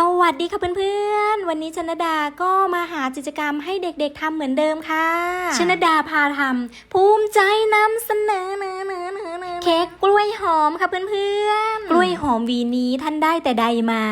สวัสดีค่ะเพื่อนๆ วันนี้ชนดาก็มาหากิจกรรมให้เด็กๆทำเหมือนเดิมค่ะ ชนดาพาทำภูมิใจนำเสนอเนอเนอเนอเนอเค้กกล้วยหอมค่ะเพื่อนๆ กล้วยห อมวีนี้ท่านได้แต่ใดมา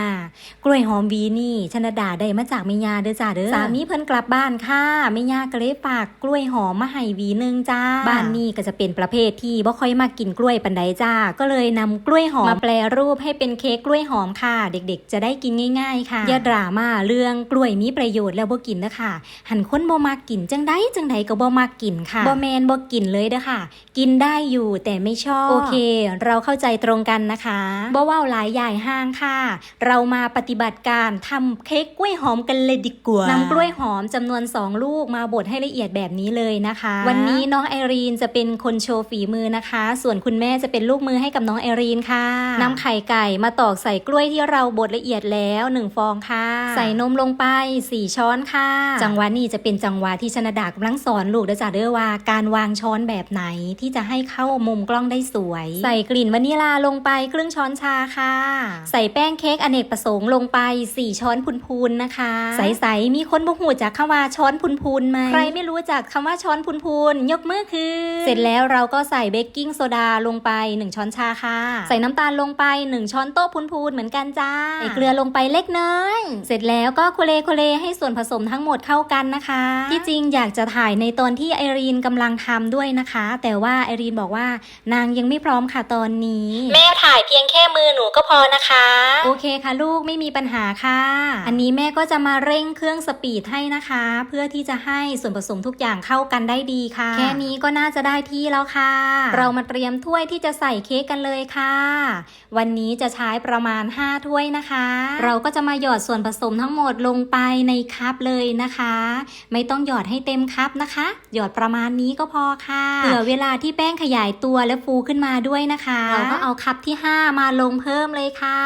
กล้วยหอมวีนี่ชนดาได้มาจากแม่ยาเด้อจ้าเด้อสามีเพิ่นกลับบ้านค่ะแม่ยาก็เลยฝากกล้วยหอมมาให้วีหนึงจ้า บ้านนี้ก็จะเป็นประเภทที่บ่ค่อยมากินกล้วยปันใดจ้า ก็เลยนำกล้วยหอมมาแปลรูปให้เป็นเค้กกล้วยหอมค่ะ เด็กๆ จะได้กินง่าย ๆ ค่ะอย่าดราม่าเรื่องกล้วยมีประโยชน์แล้วบ่กินนะคะหันคนบ่มากินจังไดจังไดก็บ่มากินค่ะบ่แมนบ่กินเลยเด้อค่ะ กินได้อยู่แต่ไม่ชอบโอเค เราเข้าใจตรงกันนะคะบ่เว้าวหลายใหญ่ห้างค่ะ เรามาปฏิบัติการทำเค้กกล้วยหอมกันเลยดีกว่านำกล้วยหอมจำนวน 2 ลูกมาบดให้ละเอียดแบบนี้เลยนะคะ วันนี้น้องไอรีนจะเป็นคนโชว์ฝีมือนะคะ ส่วนคุณแม่จะเป็นลูกมือให้กับน้องไอรีนค่ะนำไข่ไก่มาตอกใส่กล้วยที่เราบดละเอียดแล้วหนึ่งฟองค่ะ ใส่นมลงไป 4 ช้อนค่ะ จังหวะนี้จะเป็นจังหวะที่ชนดากำลังสอนลูกเด้อจ้าเด้อว่าการวางช้อนแบบไหนที่จะให้เข้ามุมกล้องได้สวย ใส่กลิ่นวานิลาลงไปครึ่งช้อนชาค่ะ ใส่แป้งเค้กอเนกประสงค์ลงไป 4 ช้อนพูนๆนะคะ ใสๆมีคนบ่หูจากคำว่าช้อนพูนๆไหมใครไม่รู้จักคำว่าช้อนพูนๆยกมือคือเสร็จแล้วเราก็ใส่เบกกิ้งโซดาลงไป 1 ช้อนชาค่ะ ใส่น้ำตาลลงไป 1 ช้อนโต๊ะพูนๆเหมือนกันจ้าใส่เกลือลงไปเล็กน้อยเสร็จแล้วก็โคเลโคเลให้ส่วนผสมทั้งหมดเข้ากันนะคะ ที่จริงอยากจะถ่ายในตอนที่ไอรีนกำลังทำด้วยนะคะ แต่ว่าไอรีนบอกว่านางยังไม่พร้อมค่ะตอนนี้ แม่ถ่ายเพียงแค่มือหนูก็พอนะคะ โอเคค่ะลูกไม่มีปัญหาค่ะ อันนี้แม่ก็จะมาเร่งเครื่องสปีดให้นะคะ เพื่อที่จะให้ส่วนผสมทุกอย่างเข้ากันได้ดีค่ะ แค่นี้ก็น่าจะได้ที่แล้วค่ะ เรามาเตรียมถ้วยที่จะใส่เค้กกันเลยค่ะ วันนี้จะใช้ประมาณ 5 ถ้วยนะคะ เราก็จะมาหยอดส่วนผสมทั้งหมดลงไปในคัพเลยนะคะ ไม่ต้องหยอดให้เต็มคัพนะคะ หยอดประมาณนี้ก็พอค่ะเผื่อเวลาที่แป้งขยายตัวและฟูขึ้นมาด้วยนะคะ เราก็เอาคัพที่ 5 มาลงเพิ่มเลยค่ะ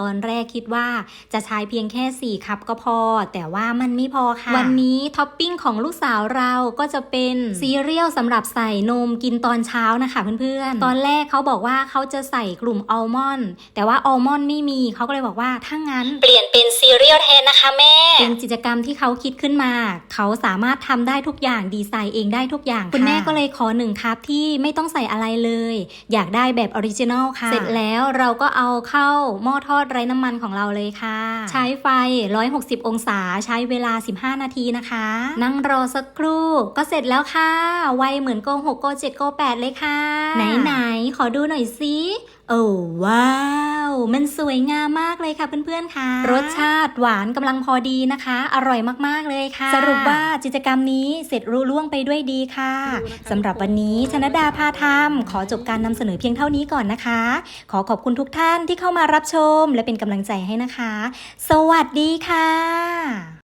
ตอนแรกคิดว่าจะใช้เพียงแค่ 4 คัพก็พอ แต่ว่ามันไม่พอค่ะ วันนี้ท็อปปิ้งของลูกสาวเราก็จะเป็นซีเรียลสำหรับใส่นมกินตอนเช้านะคะเพื่อนๆ ตอนแรกเขาบอกว่าเขาจะใส่กลุ่มอัลมอนด์แต่ว่าอัลมอนด์ไม่มีเขาก็เลยบอกว่าถ้างั้น เปลี่ยนเป็นซีเรียลแทนนะคะแม่ เป็นกิจกรรมที่เขาคิดขึ้นมา เขาสามารถทำได้ทุกอย่างดีไซน์เองได้ทุกอย่าง คุณแม่ก็เลยขอหนึ่งครับที่ไม่ต้องใส่อะไรเลย อยากได้แบบออริจินอลค่ะ เสร็จแล้วเราก็เอาเข้าหม้อทอดไร้น้ำมันของเราเลยค่ะ ใช้ไฟ 160 องศาใช้เวลา 15 นาทีนะคะ นั่งรอสักครู่ก็เสร็จแล้วค่ะ ไวเหมือนโกหกโกเจ็ดโกแปดเลยค่ะ ไหนๆขอดูหน่อยสิ โอ้ว้าว มันสวยงามมากเลยค่ะเพื่อนๆค่ะ รสชาติหวานกำลังพอดีนะคะ อร่อยมากๆเลยค่ะ สรุปว่ากิจกรรมนี้เสร็จรุ่ล่วงไปด้วยดีค่ะสำหรับวันนี้ชนดาพาทำขอจบการนำเสนอเพียงเท่านี้ก่อนนะคะ ขอขอบคุณทุกท่านที่เข้ามารับชมและเป็นกำลังใจให้นะคะ สวัสดีค่ะ